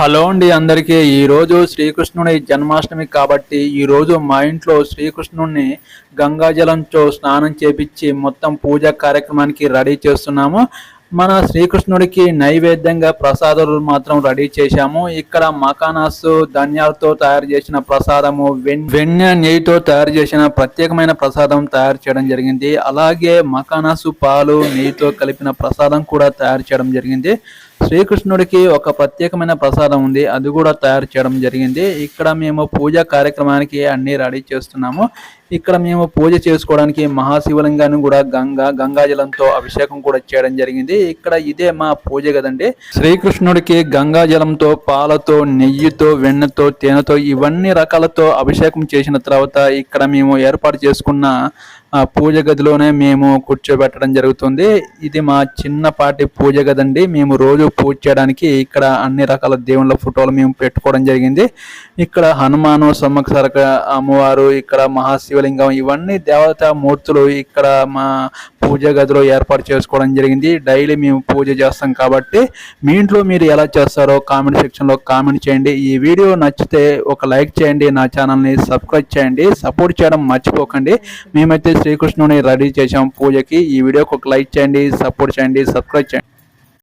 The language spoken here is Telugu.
హలో అండి అందరికీ. ఈరోజు శ్రీకృష్ణుడి జన్మాష్టమి కాబట్టి ఈరోజు మా ఇంట్లో శ్రీకృష్ణుడిని గంగాజలంతో స్నానం చేపించి మొత్తం పూజ కార్యక్రమానికి రెడీ చేస్తున్నాము. మన శ్రీకృష్ణుడికి నైవేద్యంగా ప్రసాదాలు మాత్రం రెడీ చేశాము. ఇక్కడ మకానాస్ ధనియాలతో తయారు చేసిన ప్రసాదము వెన్- వెన్న నెయ్యితో తయారు చేసిన ప్రత్యేకమైన ప్రసాదం తయారు చేయడం జరిగింది. అలాగే మకానాసు పాలు నెయ్యితో కలిపిన ప్రసాదం కూడా తయారు చేయడం జరిగింది. శ్రీకృష్ణుడికి ఒక ప్రత్యేకమైన ప్రసాదం ఉంది. అది కూడా తయారు చేయడం జరిగింది. ఇక్కడ మేము పూజ కార్యక్రమానికి అన్ని రెడీ చేస్తున్నాము. ఇక్కడ మేము పూజ చేసుకోవడానికి మహాశివలింగాన్ని కూడా గంగా గంగాజలంతో అభిషేకం కూడా చేయడం జరిగింది. ఇక్కడ ఇదే మా పూజ కదండి. శ్రీకృష్ణుడికి గంగాజలంతో పాలతో నెయ్యితో వెన్నతో తేనెతో ఇవన్నీ రకాలతో అభిషేకం చేసిన తర్వాత ఇక్కడ మేము ఏర్పాటు చేసుకున్న ఆ పూజ గదిలోనే మేము కూర్చోబెట్టడం జరుగుతుంది. ఇది మా చిన్నపాటి పూజ గదండి. మేము రోజు పూజ చేయడానికి ఇక్కడ అన్ని రకాల దేవుళ్ళ ఫోటోలు మేము పెట్టుకోవడం జరిగింది. ఇక్కడ హనుమాను సమ్మక అమ్మవారు ఇక్కడ మహాశివలింగం ఇవన్నీ దేవతా మూర్తులు ఇక్కడ మా పూజ గదిలో ఏర్పాటు చేసుకోవడం జరిగింది. డైలీ మేము పూజ చేస్తాం కాబట్టి మీ ఇంట్లో మీరు ఎలా చేస్తారో కామెంట్ సెక్షన్లో కామెంట్ చేయండి. ఈ వీడియో నచ్చితే ఒక లైక్ చేయండి. నా ఛానల్ని సబ్స్క్రైబ్ చేయండి. సపోర్ట్ చేయడం మర్చిపోకండి. మేమైతే శ్రీకృష్ణుని రెడీ చేసాం పూజకి. ఈ వీడియోకి ఒక లైక్ చేయండి సపోర్ట్ చేయండి సబ్స్క్రైబ్ చేయండి.